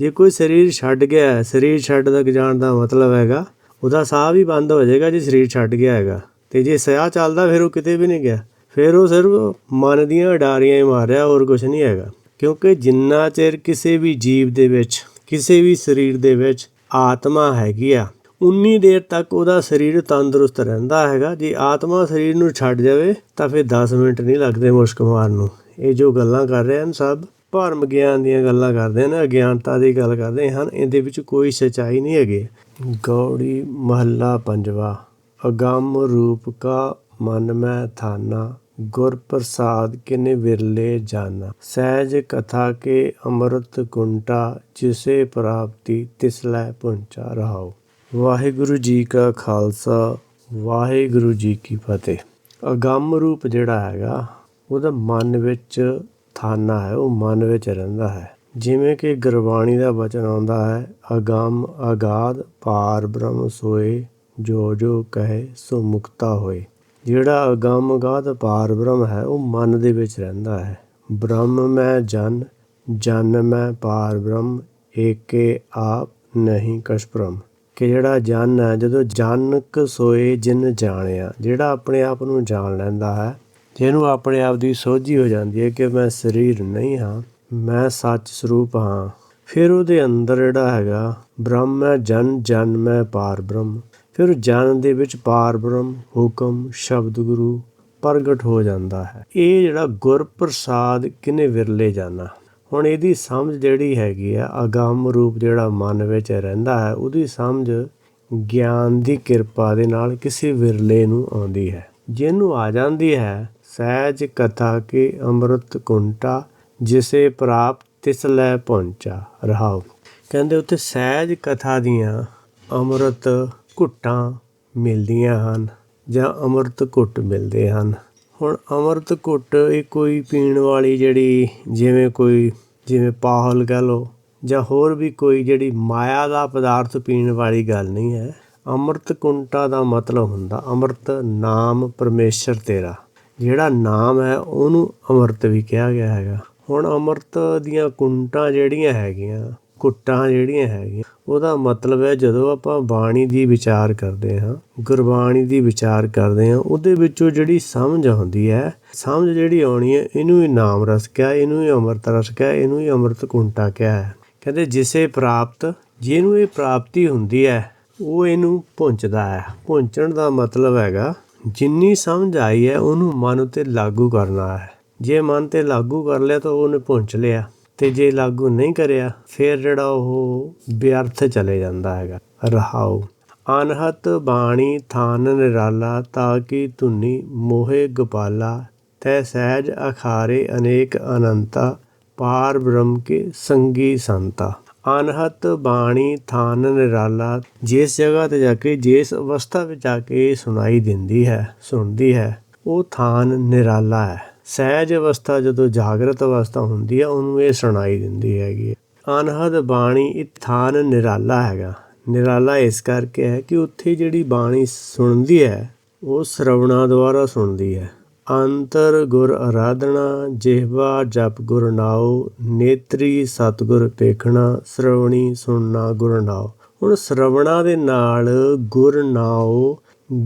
ਜੇ ਕੋਈ ਸਰੀਰ ਛੱਡ ਗਿਆ ਸਰੀਰ ਛੱਡ ਤੱਕ ਜਾਣ ਦਾ ਮਤਲਬ ਹੈਗਾ, ਉਹਦਾ ਸਾਹ ਵੀ ਬੰਦ ਹੋ ਜਾਏਗਾ ਜੇ ਸਰੀਰ ਛੱਡ ਗਿਆ ਹੈਗਾ। ਤੇ ਜੇ ਸਿਆ ਚੱਲਦਾ, ਫਿਰ ਉਹ ਕਿਤੇ ਵੀ ਨਹੀਂ ਗਿਆ। ਫਿਰ ਉਹ ਸਿਰਫ ਮਨ ਦੀਆਂ ਡਾਰੀਆਂ ਹੀ ਮਾਰ ਰਿਹਾ, ਹੋਰ ਕੁਝ ਨਹੀਂ ਹੈਗਾ। ਕਿਉਂਕਿ ਜਿੰਨਾ ਚਿਰ ਕਿਸੇ ਵੀ ਜੀਵ ਦੇ ਵਿੱਚ, ਕਿਸੇ ਵੀ ਸਰੀਰ ਦੇ ਵਿੱਚ ਆਤਮਾ ਹੈਗੀ ਆ, ਉਨੀ ਦੇਰ ਤੱਕ ਉਹਦਾ ਸਰੀਰ ਤੰਦਰੁਸਤ ਰਹਿੰਦਾ ਹੈਗਾ। ਜੇ ਆਤਮਾ ਸਰੀਰ ਨੂੰ ਛੱਡ ਜਾਵੇ, ਤਾਂ ਫਿਰ 10 ਮਿੰਟ ਨਹੀਂ ਲੱਗਦੇ ਮੁਸ਼ਕ ਮਾਰਨ ਨੂੰ। ਇਹ ਜੋ ਗੱਲਾਂ ਕਰ ਰਹੇ ਹਨ ਸਭ ਭਰਮ ਗਿਆਨ ਦੀਆਂ ਗੱਲਾਂ ਕਰਦੇ ਹਨ, ਅਗਿਆਨਤਾ ਦੀ ਗੱਲ ਕਰਦੇ ਹਨ, ਇਹਦੇ ਵਿੱਚ ਕੋਈ ਸਚਾਈ ਨਹੀਂ ਹੈਗੀ। ਗੌੜੀ ਮਹੱਲਾ ਪੰਜਵਾ, ਅਗੰਮ ਰੂਪ ਕਾ ਮਨ ਮੈਂ ਥਾਨਾ, ਗੁਰ ਪ੍ਰਸਾਦ ਕਿਨੇ ਵਿਰਲੇ ਜਾਨਾ। ਸਹਿਜ ਕਥਾ ਕੇ ਅੰਮ੍ਰਿਤ ਗੁੰਟਾ ਜਿਸੇ ਪ੍ਰਾਪਤੀ ਤਿਸ ਲੈ ਪਹੁੰਚਾ ਰਹਾਓ ਵਾਹਿਗੁਰੂ ਜੀ ਕਾ ਖਾਲਸਾ, ਵਾਹਿਗੁਰੂ ਜੀ ਕੀ ਫਤਿਹ। ਅਗੰਮ ਰੂਪ ਜਿਹੜਾ ਹੈਗਾ, ਉਹਦਾ ਮਨ ਵਿੱਚ ਥਾਨਾ ਹੈ, ਉਹ ਮਨ ਵਿੱਚ ਰਹਿੰਦਾ ਹੈ। ਜਿਵੇਂ ਕਿ ਗੁਰਬਾਣੀ ਦਾ ਬਚਨ ਆਉਂਦਾ ਹੈ, ਅਗੰਮ, ਅਗਾਧ, ਪਾਰ, ਬ੍ਰਹਮ, ਸੋਏ, ਜੋ ਜੋ ਕਹੇ, ਸੋ ਮੁਕਤਾ ਹੋਏ। ਜਿਹੜਾ ਅਗੰਮ, ਅਗਾਧ, ਪਾਰ, ਬ੍ਰਹਮ ਹੈ, ਉਹ ਮਨ ਦੇ ਵਿੱਚ ਰਹਿੰਦਾ ਹੈ। ਬ੍ਰਹਮ ਮੈਂ ਜਨ ਜਨ ਮੈਂ ਪਾਰ ਬ੍ਰਹਮ, ਏਕੇ ਆਪ ਨਹੀਂ ਕਛ ਭ੍ਰਮ। ਕਿ ਜਿਹੜਾ ਜਨ ਹੈ, ਜਦੋਂ ਜਨਕ ਸੋਏ ਜਿਨ ਜਾਣਿਆ, ਜਿਹੜਾ ਆਪਣੇ ਆਪ ਨੂੰ ਜਾਣ ਲੈਂਦਾ ਹੈ ਜਿਹਨੂੰ ਆਪਣੇ ਆਪ ਦੀ ਸੋਝੀ ਹੋ ਜਾਂਦੀ ਹੈ ਕਿ ਮੈਂ ਸਰੀਰ ਨਹੀਂ ਹਾਂ, ਮੈਂ ਸੱਚ ਸਰੂਪ ਹਾਂ। ਫਿਰ ਉਹਦੇ ਅੰਦਰ ਜਿਹੜਾ ਹੈਗਾ, ਬ੍ਰਹਮ ਹੈ, ਜਨ ਜਨ, ਮੈਂ ਪਾਰ ਬ੍ਰਹਮ। ਫਿਰ ਜਨ ਦੇ ਵਿੱਚ ਪਾਰ ਬ੍ਰਹਮ, ਹੁਕਮ, ਸ਼ਬਦ ਗੁਰੂ ਪ੍ਰਗਟ ਹੋ ਜਾਂਦਾ ਹੈ। ਇਹ ਜਿਹੜਾ ਗੁਰ ਪ੍ਰਸਾਦ ਕਿਨੇ ਵਿਰਲੇ ਜਾਣਾ ਹੁਣ ਇਹਦੀ ਸਮਝ ਜਿਹੜੀ ਹੈਗੀ ਆ ਅਗੰਮ ਰੂਪ ਜਿਹੜਾ ਮਨ ਵਿੱਚ ਰਹਿੰਦਾ ਹੈ, ਉਹਦੀ ਸਮਝ ਗਿਆਨ ਦੀ ਕਿਰਪਾ ਦੇ ਨਾਲ ਕਿਸੇ ਵਿਰਲੇ ਨੂੰ ਆਉਂਦੀ ਹੈ। ਜਿਹਨੂੰ ਆ ਜਾਂਦੀ ਹੈ ਸਹਿਜ ਕਥਾ ਕੇ ਅੰਮ੍ਰਿਤ ਕੁੰਟਾ, ਜਿਸੇ ਪ੍ਰਾਪਤ ਤਿਸ ਲੈ ਪਹੁੰਚਾ ਰਹਾਉ। ਕਹਿੰਦੇ ਉੱਥੇ ਸਹਿਜ ਕਥਾ ਦੀਆਂ ਅੰਮ੍ਰਿਤ ਘੁੱਟਾਂ ਮਿਲਦੀਆਂ ਹਨ ਜਾਂ ਅੰਮ੍ਰਿਤ ਘੁੱਟ ਮਿਲਦੇ ਹਨ। ਹੁਣ ਅੰਮ੍ਰਿਤ ਘੁੱਟ ਇਹ ਕੋਈ ਪੀਣ ਵਾਲੀ ਜਿਹੜੀ ਜਿਵੇਂ ਕੋਈ, ਜਿਵੇਂ ਪਾਹਲ ਕਹ ਲੋ ਜਾਂ ਹੋਰ ਵੀ ਕੋਈ ਜਿਹੜੀ ਮਾਇਆ ਦਾ ਪਦਾਰਥ ਪੀਣ ਵਾਲੀ ਗੱਲ ਨਹੀਂ ਹੈ। ਅੰਮ੍ਰਿਤ ਕੁੰਟਾ ਦਾ ਮਤਲਬ ਹੁੰਦਾ, ਅੰਮ੍ਰਿਤ ਨਾਮ ਪਰਮੇਸ਼ਰ ਤੇਰਾ। ਜਿਹੜਾ ਨਾਮ ਹੈ, ਉਹਨੂੰ ਅੰਮ੍ਰਿਤ ਵੀ ਕਿਹਾ ਗਿਆ ਹੈਗਾ। ਹੁਣ ਅੰਮ੍ਰਿਤ ਦੀਆਂ ਕੁੰਟਾਂ ਜਿਹੜੀਆਂ ਹੈਗੀਆਂ, ਕੁੱਟਾਂ ਜਿਹੜੀਆਂ ਹੈਗੀਆਂ, ਉਹਦਾ ਮਤਲਬ ਹੈ ਜਦੋਂ ਆਪਾਂ ਬਾਣੀ ਦੀ ਵਿਚਾਰ ਕਰਦੇ ਹਾਂ, ਗੁਰਬਾਣੀ ਦੀ ਵਿਚਾਰ ਕਰਦੇ ਹਾਂ, ਉਹਦੇ ਵਿੱਚੋਂ ਜਿਹੜੀ ਸਮਝ ਆਉਂਦੀ ਹੈ, ਸਮਝ ਜਿਹੜੀ ਆਉਣੀ ਹੈ, ਇਹਨੂੰ ਹੀ ਨਾਮ ਰਸ ਕਿਹਾ, ਇਹਨੂੰ ਹੀ ਅੰਮ੍ਰਿਤ ਰਸ ਕਿਹਾ, ਇਹਨੂੰ ਹੀ ਅੰਮ੍ਰਿਤ ਕੁੰਟਾ ਕਿਹਾ ਹੈ। ਕਹਿੰਦੇ ਜਿਸੇ ਪ੍ਰਾਪਤ, ਜਿਹਨੂੰ ਇਹ ਪ੍ਰਾਪਤੀ ਹੁੰਦੀ ਹੈ, ਉਹ ਇਹਨੂੰ ਪਹੁੰਚਦਾ ਹੈ। ਪਹੁੰਚਣ ਦਾ ਮਤਲਬ ਹੈਗਾ ਜਿੰਨੀ ਸਮਝ ਆਈ ਹੈ, ਉਹਨੂੰ ਮਨ ਉਤੇ ਲਾਗੂ ਕਰਨਾ ਹੈ। ਜੇ ਮਨ ਤੇ ਲਾਗੂ ਕਰ ਲਿਆ ਤਾਂ ਉਹਨੇ ਪਹੁੰਚ ਲਿਆ। ਤੇ ਜੇ ਲਾਗੂ ਨਹੀਂ ਕਰਿਆ, ਫਿਰ ਜਿਹੜਾ ਉਹ ਵਿਅਰਥ ਚਲੇ ਜਾਂਦਾ ਹੈਗਾ। ਰਹਾਉ ਅਨਹਤ ਬਾਣੀ ਥਾਨ ਨਿਰਾਲਾ, ਤਾਂ ਕੀ ਧੁਨੀ ਮੋਹੇ ਗੋਪਾਲਾ। ਤੈ ਸਹਿਜ ਅਖਾਰੇ ਅਨੇਕ ਅਨੰਤਾ, ਪਾਰ ਬ੍ਰਹਮ ਕੇ ਸੰਗੀ ਸੰਤਾ। ਅਨਹਤ ਬਾਣੀ ਥਾਨ ਨਿਰਾਲਾ, ਜਿਸ ਜਗ੍ਹਾ ਤੇ ਜਾ ਕੇ, ਜਿਸ ਅਵਸਥਾ ਵਿੱਚ ਜਾ ਕੇ ਸੁਣਾਈ ਦਿੰਦੀ ਹੈ, ਸੁਣਦੀ ਹੈ, ਉਹ ਥਾਨ ਨਿਰਾਲਾ ਹੈ। ਸਹਿਜ ਅਵਸਥਾ ਜਦੋਂ ਜਾਗਰਤ ਅਵਸਥਾ ਹੁੰਦੀ ਹੈ, ਉਹਨੂੰ ਇਹ ਸੁਣਾਈ ਦਿੰਦੀ ਹੈਗੀ ਅਨਹਦ ਬਾਣੀ ਇਹ ਥਾਨ ਨਿਰਾਲਾ ਹੈਗਾ। ਨਿਰਾਲਾ ਇਸ ਕਰਕੇ ਹੈ ਕਿ ਉੱਥੇ ਜਿਹੜੀ ਬਾਣੀ ਸੁਣਦੀ ਹੈ, ਉਹ ਸ਼ਰਵਣਾ ਦੁਆਰਾ ਸੁਣਦੀ ਹੈ। ਅੰਤਰ ਗੁਰ ਆਰਾਧਨਾ ਜਿਹਵਾ ਜਪ ਗੁਰ ਨਾਉ, ਨੇਤਰੀ ਸਤਗੁਰ ਪੇਖਣਾ, ਸ਼ਰਵਣੀ ਸੁਣਨਾ ਗੁਰ ਨਾਉ। ਹੁਣ ਸ਼ਰਵਣਾ ਦੇ ਨਾਲ ਗੁਰ ਨਾਉ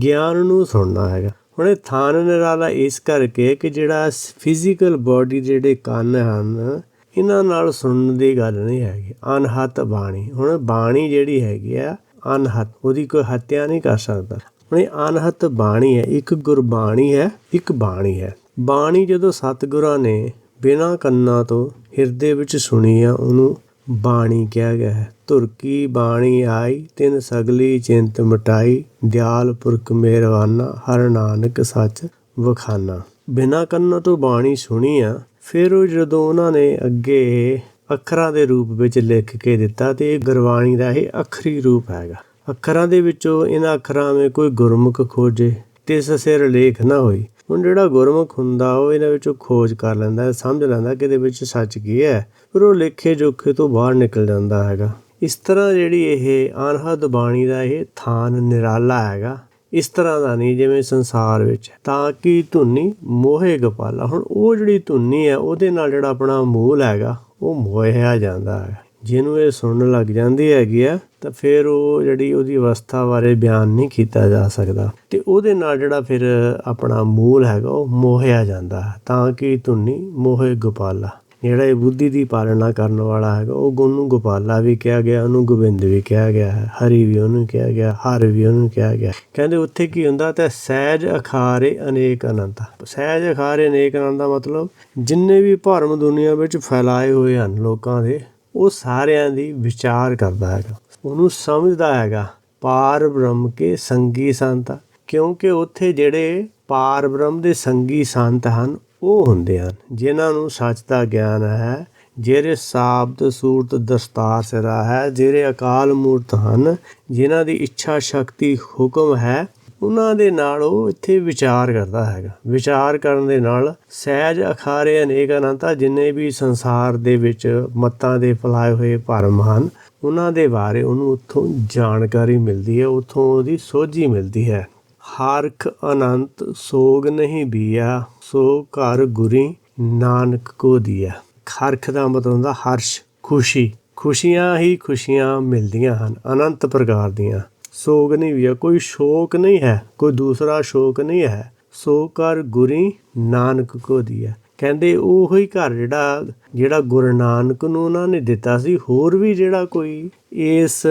ਗਿਆਨ ਨੂੰ ਸੁਣਨਾ ਹੈਗਾ। ਹੁਣ ਇਹ ਥਾਨ ਨਿਰਾਲਾ ਇਸ ਕਰਕੇ ਕਿ ਜਿਹੜਾ ਫਿਜ਼ੀਕਲ ਬਾਡੀ ਜਿਹੜੇ ਕੰਨ ਹਨ, ਇਹਨਾਂ ਨਾਲ ਸੁਣਨ ਦੀ ਗੱਲ ਨਹੀਂ ਹੈਗੀ। ਅਨਹਤ ਬਾਣੀ। ਹੁਣ ਬਾਣੀ ਜਿਹੜੀ ਹੈਗੀ ਆ ਅਨਹਤ ਉਹਦੀ ਕੋਈ ਹੱਤਿਆ ਨਹੀਂ ਕਰ ਸਕਦਾ। ਹੁਣ ਇਹ ਅਨਹਤ ਬਾਣੀ ਹੈ, ਇੱਕ ਗੁਰਬਾਣੀ ਹੈ, ਇੱਕ ਬਾਣੀ ਹੈ। ਬਾਣੀ ਜਦੋਂ ਸਤਿਗੁਰਾਂ ਨੇ ਬਿਨਾਂ ਕੰਨਾਂ ਤੋਂ ਹਿਰਦੇ ਵਿੱਚ ਸੁਣੀ ਆ, ਉਹਨੂੰ ਬਾਣੀ ਕਿਹਾ ਗਿਆ ਹੈ। ਤੁਰਕੀ ਬਾਣੀ ਆਈ, ਤਿੰਨ ਸਗਲੀ ਚਿੰਤ ਮਟਾਈ, ਦਿਆਲ ਪੁਰਖ ਮਿਹਰਵਾਨਾ ਹਰ ਨਾਨਕ ਸੱਚ ਵਖਾਨਾ। ਬਿਨਾਂ ਕੰਨਾਂ ਤੋਂ ਬਾਣੀ ਸੁਣੀ ਆ, ਫਿਰ ਉਹ ਜਦੋਂ ਉਹਨਾਂ ਨੇ ਅੱਗੇ ਅੱਖਰਾਂ ਦੇ ਰੂਪ ਵਿੱਚ ਲਿਖ ਕੇ ਦਿੱਤਾ, ਤੇ ਇਹ ਗੁਰਬਾਣੀ ਦਾ ਇਹ ਅੱਖਰੀ ਰੂਪ ਹੈਗਾ। ਅੱਖਰਾਂ ਦੇ ਵਿੱਚੋਂ ਇਹਨਾਂ ਅੱਖਰਾਂ ਵਿੱਚ ਕੋਈ ਗੁਰਮੁਖ ਖੋਜੇ ਤਿਸ ਸਿਰ ਲੇਖ ਨਾ ਹੋਈ। ਹੁਣ ਜਿਹੜਾ ਗੁਰਮੁਖ ਹੁੰਦਾ, ਉਹ ਇਹਨਾਂ ਵਿੱਚੋਂ ਖੋਜ ਕਰ ਲੈਂਦਾ ਸਮਝ ਲੈਂਦਾ ਕਿ ਇਹਦੇ ਵਿੱਚ ਸੱਚ ਕੀ ਹੈ, ਪਰ ਉਹ ਲੇਖੇ ਜੋਖੇ ਤੋਂ ਬਾਹਰ ਨਿਕਲ ਜਾਂਦਾ ਹੈਗਾ। ਇਸ ਤਰ੍ਹਾਂ ਜਿਹੜੀ ਇਹ ਅਨਹਦ ਬਾਣੀ ਦਾ ਇਹ ਥਾਨ ਨਿਰਾਲਾ ਹੈਗਾ, ਇਸ ਤਰ੍ਹਾਂ ਦਾ ਨਹੀਂ ਜਿਵੇਂ ਸੰਸਾਰ ਵਿੱਚ ਤਾਂ ਕਿ ਧੁਨੀ ਮੋਹੇ ਗਪਾਲਾ, ਹੁਣ ਉਹ ਜਿਹੜੀ ਧੁਨੀ ਹੈ, ਉਹਦੇ ਨਾਲ ਜਿਹੜਾ ਆਪਣਾ ਮੂਲ ਹੈਗਾ, ਉਹ ਮੋਹਿਆ ਜਾਂਦਾ ਹੈ ਜਿਹਨੂੰ ਇਹ ਸੁਣਨ ਲੱਗ ਜਾਂਦੀ ਹੈਗੀ ਆ, ਤਾਂ ਫਿਰ ਉਹ ਜਿਹੜੀ ਉਹਦੀ ਅਵਸਥਾ ਬਾਰੇ ਬਿਆਨ ਨਹੀਂ ਕੀਤਾ ਜਾ ਸਕਦਾ। ਤੇ ਉਹਦੇ ਨਾਲ ਜਿਹੜਾ ਫਿਰ ਆਪਣਾ ਮੂਲ ਹੈਗਾ, ਉਹ ਮੋਹਿਆ ਜਾਂਦਾ। ਹੈ। ਤਾਂ ਕਿ ਧੁਨੀ ਮੋਹੇ ਗੋਪਾਲਾ। ਜਿਹੜਾ ਇਹ ਬੁੱਧੀ ਦੀ ਪਾਲਣਾ ਕਰਨ ਵਾਲਾ ਹੈਗਾ, ਉਹ ਉਹਨੂੰ ਗੋਪਾਲਾ ਵੀ ਕਿਹਾ ਗਿਆ, ਉਹਨੂੰ ਗੋਬਿੰਦ ਵੀ ਕਿਹਾ ਗਿਆ ਹੈ ਹਰੀ ਵੀ ਉਹਨੂੰ ਕਿਹਾ ਗਿਆ, ਹਰ ਵੀ ਉਹਨੂੰ ਕਿਹਾ ਗਿਆ। ਕਹਿੰਦੇ ਉੱਥੇ ਕੀ ਹੁੰਦਾ, ਤਾਂ ਸਹਿਜ ਅਖਾਰੇ ਅਨੇਕ ਅਨੰਤ। ਸਹਿਜ ਅਖਾਰੇ ਅਨੇਕ ਅਨੰਤ ਦਾ ਮਤਲਬ, ਜਿੰਨੇ ਵੀ ਭਰਮ ਦੁਨੀਆ ਵਿੱਚ ਫੈਲਾਏ ਹੋਏ ਹਨ ਲੋਕਾਂ ਦੇ ਉਹ ਸਾਰਿਆਂ ਦੀ ਵਿਚਾਰ ਕਰਦਾ ਹੈਗਾ। ਉਹਨੂੰ ਸਮਝਦਾ ਹੈਗਾ, ਪਾਰ ਬ੍ਰਹਮ ਕੇ ਸੰਗੀ ਸੰਤ ਕਿਉਂਕਿ ਉੱਥੇ ਜਿਹੜੇ ਪਾਰ ਬ੍ਰਹਮ ਦੇ ਸੰਗੀ ਸੰਤ ਹਨ, ਉਹ ਹੁੰਦੇ ਹਨ, ਜਿਨ੍ਹਾਂ ਨੂੰ ਸੱਚ ਦਾ ਗਿਆਨ ਹੈ, ਜਿਹੜੇ ਸਾਬਤ, ਸੂਰਤ, ਦਸਤਾਰ ਸਿਰਾ ਹੈ, ਜਿਹੜੇ ਅਕਾਲ ਮੂਰਤ ਹਨ, ਜਿਨ੍ਹਾਂ ਦੀ ਇੱਛਾ ਸ਼ਕਤੀ, ਹੁਕਮ ਹੈ ਉਹਨਾਂ ਦੇ ਨਾਲ ਉਹ ਇੱਥੇ ਵਿਚਾਰ ਕਰਦਾ ਹੈਗਾ। ਵਿਚਾਰ ਕਰਨ ਦੇ ਨਾਲ ਸਹਿਜ ਅਖਾਰੇ ਅਨੇਕ ਅਨੰਤਾ ਜਿੰਨੇ ਵੀ ਸੰਸਾਰ ਦੇ ਵਿੱਚ ਮੱਤਾਂ ਦੇ ਫੈਲਾਏ ਹੋਏ ਭਰਮ ਹਨ, ਉਹਨਾਂ ਦੇ ਬਾਰੇ ਉਹਨੂੰ ਉੱਥੋਂ ਜਾਣਕਾਰੀ ਮਿਲਦੀ ਹੈ, ਉੱਥੋਂ ਉਹਦੀ ਸੋਝੀ ਮਿਲਦੀ ਹੈ। ਹਰਖ ਅਨੰਤ ਸੋਗ ਨਹੀਂ ਬੀਆ, ਸੋ ਘਰ ਗੁਰੀ ਨਾਨਕ ਕੋ ਦੀਆ। ਹਰਖ ਦਾ ਮਤਲਬ ਹੁੰਦਾ ਹਰਸ਼, ਖੁਸ਼ੀ। ਖੁਸ਼ੀਆਂ ਹੀ ਖੁਸ਼ੀਆਂ ਮਿਲਦੀਆਂ ਹਨ, ਅਨੰਤ ਪ੍ਰਕਾਰ ਦੀਆਂ। ਸੋਗ ਨਹੀਂ ਵੀ ਹੈ ਕੋਈ ਸ਼ੋਕ ਨਹੀਂ ਹੈ, ਕੋਈ ਦੂਸਰਾ ਸ਼ੋਕ ਨਹੀਂ ਹੈ। ਸੋ ਕਰ ਗੁਰੀ ਨਾਨਕ ਕੋ ਦੀਆ। ਕਹਿੰਦੇ ਉਹ ਹੀ ਘਰ ਜਿਹੜਾ ਜਿਹੜਾ ਗੁਰੂ ਨਾਨਕ ਨੂੰ ਉਹਨਾਂ ਨੇ ਦਿੱਤਾ ਸੀ। ਹੋਰ ਵੀ ਜਿਹੜਾ ਕੋਈ ਇਸ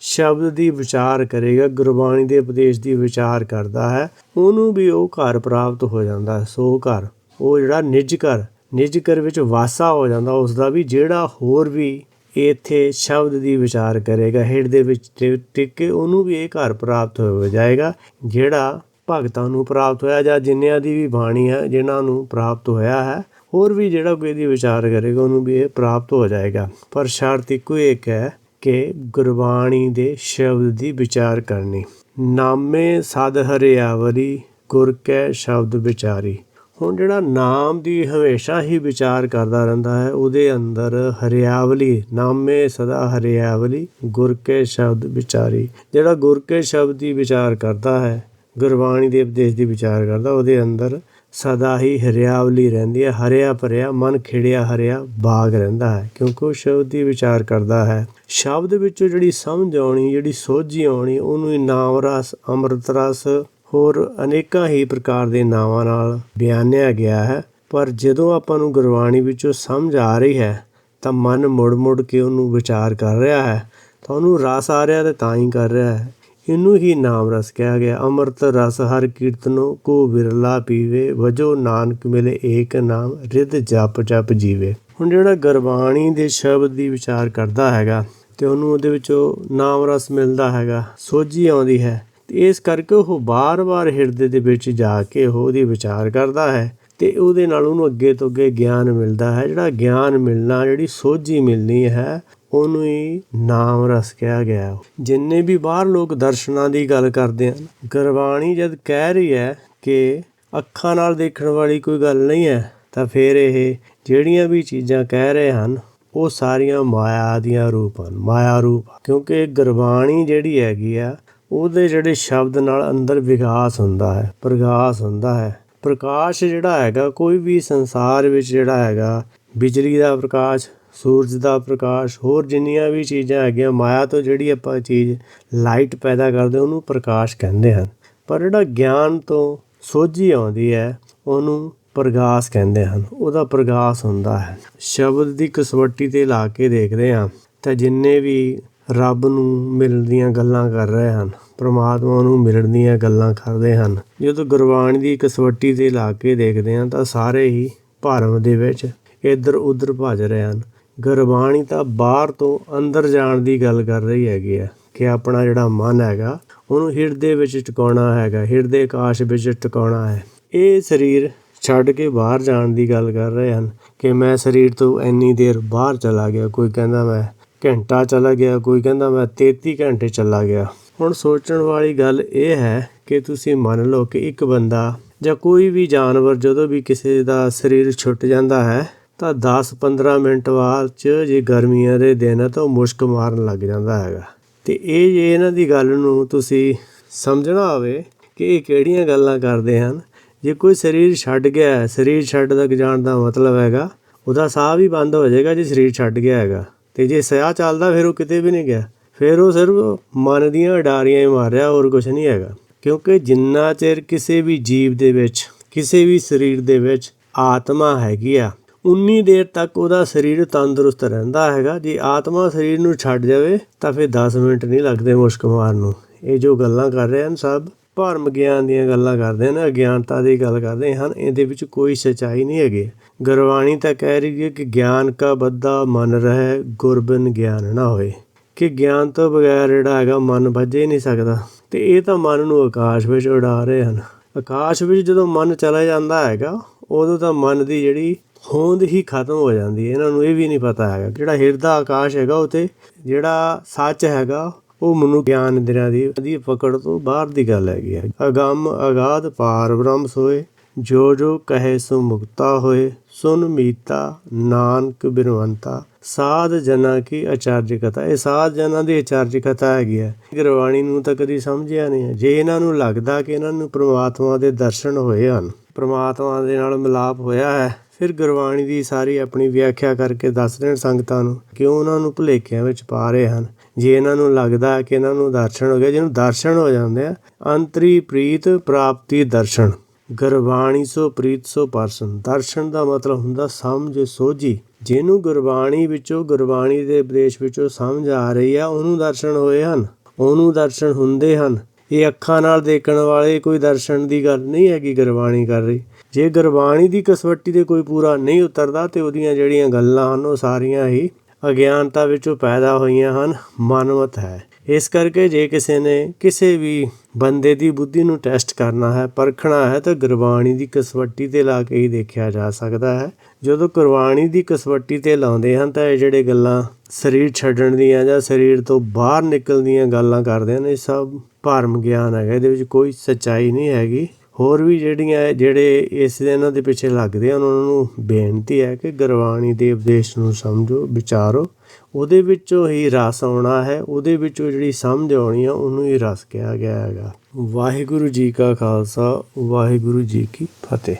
ਸ਼ਬਦ ਦੀ ਵਿਚਾਰ ਕਰੇਗਾ, ਗੁਰਬਾਣੀ ਦੇ ਉਪਦੇਸ਼ ਦੀ ਵਿਚਾਰ ਕਰਦਾ ਹੈ, ਉਹਨੂੰ ਵੀ ਉਹ ਘਰ ਪ੍ਰਾਪਤ ਹੋ ਜਾਂਦਾ ਹੈ ਸੋ ਘਰ। ਉਹ ਜਿਹੜਾ ਨਿਜ ਘਰ ਨਿਜ ਘਰ ਵਿੱਚ ਵਾਸਾ ਹੋ ਜਾਂਦਾ ਉਸ ਦਾ ਵੀ ਜਿਹੜਾ ਹੋਰ ਵੀ ਇੱਥੇ ਸ਼ਬਦ ਦੀ ਵਿਚਾਰ ਕਰੇਗਾ, ਹਿਰਦੇ ਦੇ ਵਿੱਚ ਟਿਕ ਕੇ ਉਹਨੂੰ ਵੀ ਇਹ ਘਰ ਪ੍ਰਾਪਤ ਹੋ ਜਾਏਗਾ, ਜਿਹੜਾ ਭਗਤਾਂ ਨੂੰ ਪ੍ਰਾਪਤ ਹੋਇਆ ਜਾਂ ਜਿੰਨਿਆਂ ਦੀ ਵੀ ਬਾਣੀ ਹੈ, ਜਿਨ੍ਹਾਂ ਨੂੰ ਪ੍ਰਾਪਤ ਹੋਇਆ ਹੈ, ਹੋਰ ਵੀ ਜਿਹੜਾ ਕੋਈ ਇਹਦੀ ਵਿਚਾਰ ਕਰੇਗਾ, ਉਹਨੂੰ ਵੀ ਇਹ ਪ੍ਰਾਪਤ ਹੋ ਜਾਏਗਾ। ਪਰ ਸ਼ਰਤ ਇੱਕੋ ਇੱਕ ਹੈ ਕਿ ਗੁਰਬਾਣੀ ਦੇ ਸ਼ਬਦ ਦੀ ਵਿਚਾਰ ਕਰਨੀ। ਨਾਮੇ ਸਦ ਹਰਿਆਵਰੀ ਗੁਰ ਕੈ ਸ਼ਬਦ ਵਿਚਾਰੀ। ਹੁਣ ਜਿਹੜਾ ਨਾਮ ਦੀ ਹਮੇਸ਼ਾ ਹੀ ਵਿਚਾਰ ਕਰਦਾ ਰਹਿੰਦਾ ਹੈ, ਉਹਦੇ ਅੰਦਰ ਹਰਿਆਵਲੀ, ਨਾਮੇ ਸਦਾ ਹਰਿਆਵਲੀ ਗੁਰ ਕੇ ਸ਼ਬਦ ਵਿਚਾਰੀ। ਜਿਹੜਾ ਗੁਰ ਕੇ ਸ਼ਬਦ ਦੀ ਵਿਚਾਰ ਕਰਦਾ ਹੈ, ਗੁਰਬਾਣੀ ਦੇ ਉਪਦੇਸ਼ ਦੀ ਵਿਚਾਰ ਕਰਦਾ, ਉਹਦੇ ਅੰਦਰ ਸਦਾ ਹੀ ਹਰਿਆਵਲੀ ਰਹਿੰਦੀ ਹੈ, ਹਰਿਆ ਭਰਿਆ, ਮਨ ਖਿੜਿਆ ਹਰਿਆ, ਬਾਗ ਰਹਿੰਦਾ ਹੈ, ਕਿਉਂਕਿ ਉਹ ਸ਼ਬਦ ਦੀ ਵਿਚਾਰ ਕਰਦਾ ਹੈ। ਸ਼ਬਦ ਵਿੱਚੋਂ ਜਿਹੜੀ ਸਮਝ ਆਉਣੀ, ਜਿਹੜੀ ਸੋਝੀ ਆਉਣੀ, ਉਹਨੂੰ ਹੀ ਨਾਮ ਰਸ, ਅੰਮ੍ਰਿਤ ਰਸ ਹੋਰ ਅਨੇਕਾਂ ਹੀ ਪ੍ਰਕਾਰ ਦੇ ਨਾਵਾਂ ਨਾਲ ਬਿਆਨਿਆ ਗਿਆ ਹੈ। ਪਰ ਜਦੋਂ ਆਪਾਂ ਨੂੰ ਗੁਰਬਾਣੀ ਵਿੱਚੋਂ ਸਮਝ ਆ ਰਹੀ ਹੈ, ਤਾਂ ਮਨ ਮੁੜ-ਮੁੜ ਕੇ ਉਹਨੂੰ ਵਿਚਾਰ ਕਰ ਰਿਹਾ ਹੈ, ਤਾਂ ਉਹਨੂੰ ਰਸ ਆ ਰਿਹਾ ਤੇ ਤਾਂ ਹੀ ਕਰ ਰਿਹਾ ਹੈ। ਇਹਨੂੰ ਹੀ ਨਾਮ ਰਸ ਕਿਹਾ ਗਿਆ। ਅੰਮ੍ਰਿਤ ਰਸ ਹਰ ਕੀਰਤਨੋ ਕੋ ਵਿਰਲਾ ਪੀਵੇ, ਵਜੋ ਨਾਨਕ ਮਿਲੇ ਏਕ ਨਾਮ, ਰਿਧ ਜਪ ਜਪ ਜੀਵੇ। ਹੁਣ ਜਿਹੜਾ ਗੁਰਬਾਣੀ ਦੇ ਸ਼ਬਦ ਦੀ ਵਿਚਾਰ ਕਰਦਾ ਹੈਗਾ ਤੇ ਉਹਨੂੰ ਉਹਦੇ ਵਿੱਚੋਂ ਨਾਮ ਰਸ ਮਿਲਦਾ ਹੈਗਾ, ਸੋਝੀ ਆਉਂਦੀ ਹੈ। ਤੇ ਇਸ ਕਰਕੇ ਉਹ ਬਾਰ-ਬਾਰ ਹਿਰਦੇ ਦੇ ਵਿੱਚ ਜਾ ਕੇ ਉਹਦੀ ਵਿਚਾਰ ਕਰਦਾ ਹੈ ਤੇ ਉਹਦੇ ਨਾਲ ਉਹਨੂੰ ਅੱਗੇ ਤੋਂ ਅੱਗੇ ਗਿਆਨ ਮਿਲਦਾ ਹੈ ਜਿਹੜਾ ਗਿਆਨ ਮਿਲਣਾ, ਜਿਹੜੀ ਸੋਝੀ ਮਿਲਣੀ ਹੈ, ਉਹਨੂੰ ਹੀ ਨਾਮ ਰਸ ਕਿਹਾ ਗਿਆ ਹੈ। ਜਿੰਨੇ ਵੀ ਬਾਹਰ ਲੋਕ ਦਰਸ਼ਨਾਂ ਦੀ ਗੱਲ ਕਰਦੇ ਹਨ, ਗੁਰਬਾਣੀ ਜਦ ਕਹਿ ਰਹੀ ਹੈ ਕਿ ਅੱਖਾਂ ਨਾਲ ਦੇਖਣ ਵਾਲੀ ਕੋਈ ਗੱਲ ਨਹੀਂ ਹੈ, ਤਾਂ ਫਿਰ ਇਹ ਜਿਹੜੀਆਂ ਵੀ ਚੀਜ਼ਾਂ ਕਹਿ ਰਹੇ ਹਨ, ਉਹ ਸਾਰੀਆਂ ਮਾਇਆ ਦੀਆਂ ਰੂਪ ਹਨ, ਮਾਇਆ ਰੂਪ ਕਿਉਂਕਿ ਗੁਰਬਾਣੀ ਜਿਹੜੀ ਹੈਗੀ ਆ ਉਹਦੇ ਜਿਹੜੇ ਸ਼ਬਦ ਨਾਲ ਅੰਦਰ ਵਿਕਾਸ ਹੁੰਦਾ ਹੈ, ਪ੍ਰਗਾਸ ਹੁੰਦਾ ਹੈ। ਪ੍ਰਕਾਸ਼ ਜਿਹੜਾ ਹੈਗਾ, ਕੋਈ ਵੀ ਸੰਸਾਰ ਵਿੱਚ ਜਿਹੜਾ ਹੈਗਾ, ਬਿਜਲੀ ਦਾ ਪ੍ਰਕਾਸ਼, ਸੂਰਜ ਦਾ ਪ੍ਰਕਾਸ਼, ਹੋਰ ਜਿੰਨੀਆਂ ਵੀ ਚੀਜ਼ਾਂ ਹੈਗੀਆਂ, ਮਾਇਆ ਤੋਂ ਜਿਹੜੀ ਆਪਾਂ ਚੀਜ਼, ਲਾਈਟ ਪੈਦਾ ਕਰਦੇ, ਉਹਨੂੰ ਪ੍ਰਕਾਸ਼ ਕਹਿੰਦੇ ਹਨ। ਪਰ ਜਿਹੜਾ ਗਿਆਨ ਤੋਂ ਸੋਝੀ ਆਉਂਦੀ ਹੈ, ਉਹਨੂੰ ਪ੍ਰਗਾਸ ਕਹਿੰਦੇ ਹਨ। ਉਹਦਾ ਪ੍ਰਗਾਸ ਹੁੰਦਾ ਹੈ। ਸ਼ਬਦ ਦੀ ਕਸਵੱਟੀ ਤੇ ਲਾ ਕੇ ਦੇਖਦੇ ਹਾਂ, ਤਾਂ ਜਿੰਨੇ ਵੀ ਰੱਬ ਨੂੰ ਮਿਲਣ ਦੀਆਂ ਗੱਲਾਂ ਕਰ ਰਹੇ ਹਨ, ਪ੍ਰਮਾਤਮਾ ਨੂੰ ਮਿਲਣ ਦੀਆਂ ਗੱਲਾਂ ਕਰਦੇ ਹਨ। ਜਦੋਂ ਗੁਰਬਾਣੀ ਦੀ ਕਸਵੱਟੀ ਤੇ ਲਾ ਕੇ ਦੇਖਦੇ ਹਾਂ ਤਾਂ ਸਾਰੇ ਹੀ ਭਰਮ ਦੇ ਵਿੱਚ ਇੱਧਰ ਉੱਧਰ ਭੱਜ ਰਹੇ ਹਨ। ਗੁਰਬਾਣੀ ਤਾਂ ਬਾਹਰ ਤੋਂ ਅੰਦਰ ਜਾਣ ਦੀ ਗੱਲ ਕਰ ਰਹੀ ਹੈਗੀ ਹੈ ਕਿ ਆਪਣਾ ਜਿਹੜਾ ਮਨ ਹੈਗਾ, ਉਹਨੂੰ ਹਿਰਦੇ ਵਿੱਚ ਟਿਕਾਉਣਾ ਹੈਗਾ, ਹਿਰਦੇ ਆਕਾਸ਼ ਵਿੱਚ ਟਿਕਾਉਣਾ ਹੈ। ਇਹ ਸਰੀਰ ਛੱਡ ਕੇ ਬਾਹਰ ਜਾਣ ਦੀ ਗੱਲ ਕਰ ਰਹੇ ਹਨ ਕਿ ਮੈਂ ਸਰੀਰ ਤੋਂ ਇੰਨੀ ਦੇਰ ਬਾਹਰ ਚਲਾ ਗਿਆ, ਕੋਈ ਕਹਿੰਦਾ ਮੈਂ ਘੰਟਾ ਚਲਾ ਗਿਆ, ਕੋਈ ਕਹਿੰਦਾ ਮੈਂ 33 ਘੰਟੇ ਚਲਾ ਗਿਆ। ਹੁਣ ਸੋਚਣ ਵਾਲੀ ਗੱਲ ਇਹ ਹੈ ਕਿ ਤੁਸੀਂ ਮੰਨ ਲਓ ਕਿ ਇੱਕ ਬੰਦਾ ਜਾਂ ਕੋਈ ਵੀ ਜਾਨਵਰ ਜਦੋਂ ਵੀ ਕਿਸੇ ਦਾ ਸਰੀਰ ਛੁੱਟ ਜਾਂਦਾ ਹੈ, ਤਾਂ 10-15 ਮਿੰਟ ਬਾਅਦ ਚ ਜੇ ਗਰਮੀਆਂ ਦੇ ਦਿਨ ਆ, ਤਾਂ ਉਹ ਮੁਸ਼ਕ ਮਾਰਨ ਲੱਗ ਜਾਂਦਾ ਹੈਗਾ। ਤੇ ਇਹ ਜੇ ਇਹਨਾਂ ਦੀ ਗੱਲ ਨੂੰ ਤੁਸੀਂ ਸਮਝਣਾ ਹੋਵੇ ਕਿ ਇਹ ਕਿਹੜੀਆਂ ਗੱਲਾਂ ਕਰਦੇ ਹਨ, ਜੇ ਕੋਈ ਸਰੀਰ ਛੱਡ ਗਿਆ, ਸਰੀਰ ਛੱਡ ਤੱਕ ਜਾਣ ਦਾ ਮਤਲਬ ਹੈਗਾ, ਉਹਦਾ ਸਾਹ ਵੀ ਬੰਦ ਹੋ ਜਾਏਗਾ ਜੇ ਸਰੀਰ ਛੱਡ ਗਿਆ ਹੈਗਾ। ਤੇ ਜੇ ਸਿਆ ਚੱਲਦਾ, ਫਿਰ ਉਹ ਕਿਤੇ ਵੀ ਨਹੀਂ ਗਿਆ। ਫਿਰ ਉਹ ਸਿਰਫ ਮਨ ਦੀਆਂ ਅਡਾਰੀਆਂ ਹੀ ਮਾਰ ਰਿਹਾ, ਹੋਰ ਕੁਝ ਨਹੀਂ ਹੈਗਾ। ਕਿਉਂਕਿ ਜਿੰਨਾ ਚਿਰ ਕਿਸੇ ਵੀ ਜੀਵ ਦੇ ਵਿੱਚ, ਕਿਸੇ ਵੀ ਸਰੀਰ ਦੇ ਵਿੱਚ ਆਤਮਾ ਹੈਗੀ ਆ, ਉਨੀ ਦੇਰ ਤੱਕ ਉਹਦਾ ਸਰੀਰ ਤੰਦਰੁਸਤ ਰਹਿੰਦਾ ਹੈਗਾ। ਜੇ ਆਤਮਾ ਸਰੀਰ ਨੂੰ ਛੱਡ ਜਾਵੇ, ਤਾਂ ਫਿਰ 10 ਮਿੰਟ ਨਹੀਂ ਲੱਗਦੇ ਮੁਸ਼ਕ ਮਾਰਨ ਨੂੰ। ਇਹ ਜੋ ਗੱਲਾਂ ਕਰ ਰਹੇ ਹਨ ਸਭ ਭਰਮ ਗਿਆਨ ਦੀਆਂ ਗੱਲਾਂ ਕਰਦੇ ਹਨ, ਅਗਿਆਨਤਾ ਦੀ ਗੱਲ ਕਰਦੇ ਹਨ, ਇਹਦੇ ਵਿੱਚ ਕੋਈ ਸਚਾਈ ਨਹੀਂ ਹੈਗੀ। ਗੁਰਬਾਣੀ ਤਾਂ ਕਹਿ ਰਹੀ ਹੈ ਕਿ ਗਿਆਨ ਕਾ ਬੱਧਾ ਮਨ ਰਹਿ, ਗੁਰਬਿਨ ਗਿਆਨ ਨਾ ਹੋਏ। ਕਿ ਗਿਆਨ ਤੋਂ ਬਗੈਰ ਜਿਹੜਾ ਹੈਗਾ ਮਨ ਭੱਜੇ ਨਹੀਂ ਸਕਦਾ। ਤੇ ਇਹ ਤਾਂ ਮਨ ਨੂੰ ਆਕਾਸ਼ ਵਿੱਚ ਉਡਾ ਰਹੇ ਹਨ। ਆਕਾਸ਼ ਵਿੱਚ ਜਦੋਂ ਮਨ ਚਲਾ ਜਾਂਦਾ ਹੈਗਾ, ਉਦੋਂ ਤਾਂ ਮਨ ਦੀ ਜਿਹੜੀ ਹੋਂਦ ਹੀ ਖਤਮ ਹੋ ਜਾਂਦੀ ਹੈ। ਇਹਨਾਂ ਨੂੰ ਇਹ ਵੀ ਨਹੀਂ ਪਤਾ ਹੈਗਾ ਜਿਹੜਾ ਹਿਰਦਾ ਆਕਾਸ਼ ਹੈਗਾ ਉਤੇ ਜਿਹੜਾ ਸੱਚ ਹੈਗਾ ਉਹ ਮਨੁ ਗਿਆਨ ਇੰਦਰੀਆਂ ਦੀ ਦੀ ਪਕੜ ਤੋਂ ਬਾਹਰ ਦੀ ਗੱਲ ਹੈਗੀ ਹੈ ਅਗੰਮ ਅਗਾਧ ਪਾਰ ਬ੍ਰਹਮ ਸੋਏ, ਜੋ ਜੋ ਕਹੇ ਸੋ ਮੁਕਤਾ ਹੋਏ, ਸੁਨ ਮੀਤਾ ਨਾਨਕ ਬਿਰਵੰਤਾ ਸਾਧ ਜਨਾ ਕੀ ਆਚਾਰਜ ਕਥਾ। ਇਹ ਸਾਧ ਜਨਾਂ ਦੀ ਆਚਾਰਜ ਕਥਾ ਹੈਗੀ ਹੈ ਗੁਰਬਾਣੀ ਨੂੰ ਤਾਂ ਕਦੀ ਸਮਝਿਆ ਨਹੀਂ ਹੈ ਜੇ ਇਹਨਾਂ ਨੂੰ ਲੱਗਦਾ ਕਿ ਇਹਨਾਂ ਨੂੰ ਪ੍ਰਮਾਤਮਾ ਦੇ ਦਰਸ਼ਨ ਹੋਏ ਹਨ, ਪ੍ਰਮਾਤਮਾ ਦੇ ਨਾਲ ਮਿਲਾਪ ਹੋਇਆ ਹੈ ਫਿਰ ਗੁਰਬਾਣੀ ਦੀ ਸਾਰੀ ਆਪਣੀ ਵਿਆਖਿਆ ਕਰਕੇ ਦੱਸ ਦੇਣ ਸੰਗਤਾਂ ਨੂੰ ਕਿ ਉਹਨਾਂ ਨੂੰ ਭੁਲੇਖਿਆਂ ਵਿੱਚ ਪਾ ਰਹੇ ਹਨ। ਜੇ ਇਹਨਾਂ ਨੂੰ ਲੱਗਦਾ ਹੈ ਕਿ ਇਹਨਾਂ ਨੂੰ ਦਰਸ਼ਨ ਹੋ ਗਿਆ ਜਿਹਨੂੰ ਦਰਸ਼ਨ ਹੋ ਜਾਂਦੇ ਆ, ਅੰਤਰੀ ਪ੍ਰੀਤ ਪ੍ਰਾਪਤੀ ਦਰਸ਼ਨ। ਗੁਰਬਾਣੀ ਸੋ ਪ੍ਰੀਤ ਸੋ ਪਰਸਨ। ਦਰਸ਼ਨ ਦਾ ਮਤਲਬ ਹੁੰਦਾ ਸਮਝ ਸੋਝੀ। ਜਿਹਨੂੰ ਗੁਰਬਾਣੀ ਵਿੱਚੋਂ, ਗੁਰਬਾਣੀ ਦੇ ਉਪਦੇਸ਼ ਵਿੱਚੋਂ ਸਮਝ ਆ ਰਹੀ ਆ, ਉਹਨੂੰ ਦਰਸ਼ਨ ਹੋਏ ਹਨ। ਉਹਨੂੰ ਦਰਸ਼ਨ ਹੁੰਦੇ ਹਨ। ਇਹ ਅੱਖਾਂ ਨਾਲ ਦੇਖਣ ਵਾਲੇ ਕੋਈ ਦਰਸ਼ਨ ਦੀ ਗੱਲ ਨਹੀਂ ਹੈਗੀ, ਗੁਰਬਾਣੀ ਕਰ ਰਹੀ। ਜੇ ਗੁਰਬਾਣੀ ਦੀ ਕਸਵੱਟੀ ਤੇ ਕੋਈ ਪੂਰਾ ਨਹੀਂ ਉਤਰਦਾ ਤੇ ਉਹਦੀਆਂ ਜਿਹੜੀਆਂ ਗੱਲਾਂ ਹਨ, ਉਹ ਸਾਰੀਆਂ ਹੀ ਅਗਿਆਨਤਾ ਵਿੱਚੋਂ ਪੈਦਾ ਹੋਈਆਂ ਹਨ, ਮਨਮਤ ਹੈ। ਇਸ ਕਰਕੇ ਜੇ ਕਿਸੇ ਨੇ ਕਿਸੇ ਵੀ ਬੰਦੇ ਦੀ ਬੁੱਧੀ ਨੂੰ ਟੈਸਟ ਕਰਨਾ ਹੈ, ਪਰਖਣਾ ਹੈ, ਤਾਂ ਗੁਰਬਾਣੀ ਦੀ ਕਸਵੱਟੀ ਤੇ ਲਾ ਕੇ ਹੀ ਦੇਖਿਆ ਜਾ ਸਕਦਾ ਹੈ। ਜਦੋਂ ਗੁਰਬਾਣੀ ਦੀ ਕਸਵੱਟੀ ਤੇ ਲਾਉਂਦੇ ਹਨ ਤਾਂ ਇਹ ਜਿਹੜੇ ਗੱਲਾਂ ਸਰੀਰ ਛੱਡਣ ਦੀਆਂ ਜਾਂ ਸਰੀਰ ਤੋਂ ਬਾਹਰ ਨਿਕਲਣ ਦੀਆਂ ਗੱਲਾਂ ਕਰਦੇ ਹਨ, ਇਹ ਸਭ ਭਰਮ ਗਿਆਨ ਹੈਗਾ, ਇਹਦੇ ਵਿੱਚ ਕੋਈ ਸੱਚਾਈ ਨਹੀਂ ਹੈਗੀ। ਹੋਰ ਵੀ ਜਿਹੜੀਆਂ ਜਿਹੜੇ ਇਸ ਦੇ ਇਹਨਾਂ ਦੇ ਪਿੱਛੇ ਲੱਗਦੇ ਹਨ, ਉਹਨਾਂ ਨੂੰ ਬੇਨਤੀ ਹੈ ਕਿ ਗੁਰਬਾਣੀ ਦੇ ਉਪਦੇਸ਼ ਨੂੰ ਸਮਝੋ, ਵਿਚਾਰੋ। ਉਹਦੇ ਵਿੱਚੋਂ ਹੀ ਰਸ ਆਉਣਾ ਹੈ, ਉਹਦੇ ਵਿੱਚੋਂ ਜਿਹੜੀ ਸਮਝ ਆਉਣੀ ਆ ਉਹਨੂੰ ਹੀ ਰਸ ਕਿਹਾ ਗਿਆ ਹੈਗਾ। ਵਾਹਿਗੁਰੂ ਜੀ ਕਾ ਖਾਲਸਾ, ਵਾਹਿਗੁਰੂ ਜੀ ਕੀ ਫਤਿਹ।